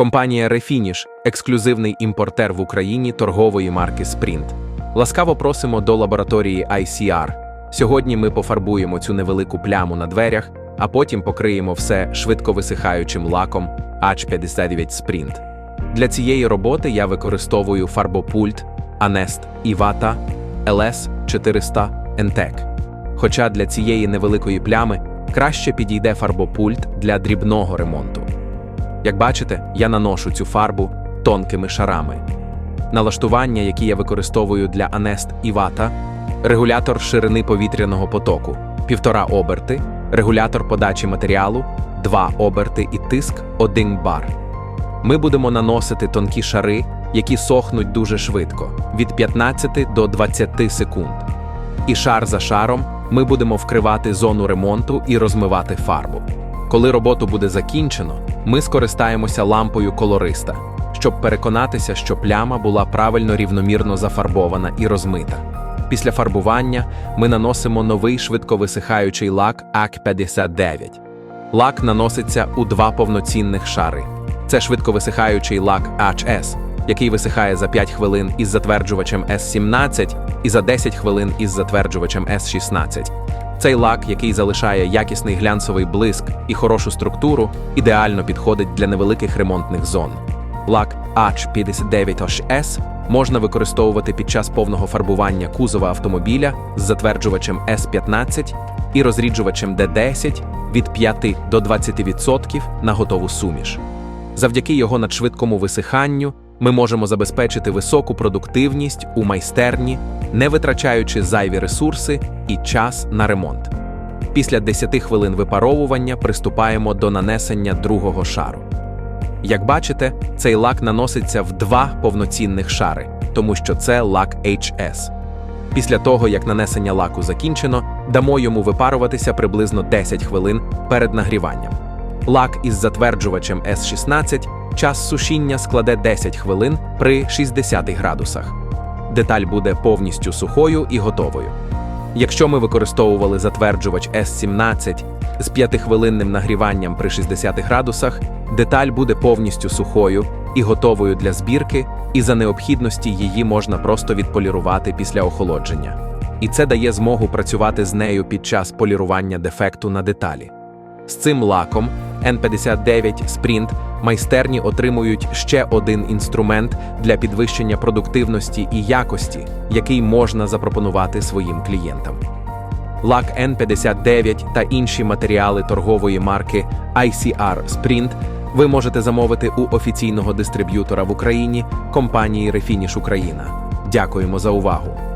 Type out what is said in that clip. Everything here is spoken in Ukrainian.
Компанія Refinish – ексклюзивний імпортер в Україні торгової марки Sprint. Ласкаво просимо до лабораторії ICR. Сьогодні ми пофарбуємо цю невелику пляму на дверях, а потім покриємо все швидко висихаючим лаком H59 Sprint. Для цієї роботи я використовую фарбопульт Anest Ivata LS400 NTEC. Хоча для цієї невеликої плями краще підійде фарбопульт для дрібного ремонту. Як бачите, я наношу цю фарбу тонкими шарами. Налаштування, які я використовую для Anest Ivata, регулятор ширини повітряного потоку, півтора оберти, регулятор подачі матеріалу, два оберти і тиск 1 бар. Ми будемо наносити тонкі шари, які сохнуть дуже швидко від 15 до 20 секунд. І шар за шаром ми будемо вкривати зону ремонту і розмивати фарбу. Коли роботу буде закінчено, ми скористаємося лампою колориста, щоб переконатися, що пляма була правильно рівномірно зафарбована і розмита. Після фарбування ми наносимо новий швидковисихаючий лак АК-59. Лак наноситься у два повноцінних шари. Це швидковисихаючий лак HS, який висихає за 5 хвилин із затверджувачем S17 і за 10 хвилин із затверджувачем S16. Цей лак, який залишає якісний глянцевий блиск і хорошу структуру, ідеально підходить для невеликих ремонтних зон. Лак H59HS можна використовувати під час повного фарбування кузова автомобіля з затверджувачем S15 і розріджувачем D10 від 5 до 20% на готову суміш. Завдяки його надшвидкому висиханню ми можемо забезпечити високу продуктивність у майстерні, не витрачаючи зайві ресурси і час на ремонт. Після 10 хвилин випаровування приступаємо до нанесення другого шару. Як бачите, цей лак наноситься в два повноцінних шари, тому що це лак HS. Після того, як нанесення лаку закінчено, дамо йому випаруватися приблизно 10 хвилин перед нагріванням. Лак із затверджувачем S16 час сушіння складе 10 хвилин при 60 градусах. Деталь буде повністю сухою і готовою. Якщо ми використовували затверджувач S17 з 5-хвилинним нагріванням при 60 градусах, деталь буде повністю сухою і готовою для збірки, і за необхідності її можна просто відполірувати після охолодження. І це дає змогу працювати з нею під час полірування дефекту на деталі. З цим лаком N59 Sprint майстерні отримують ще один інструмент для підвищення продуктивності і якості, який можна запропонувати своїм клієнтам. Лак N59 та інші матеріали торгової марки ICR Sprint ви можете замовити у офіційного дистриб'ютора в Україні компанії Refinish Україна. Дякуємо за увагу!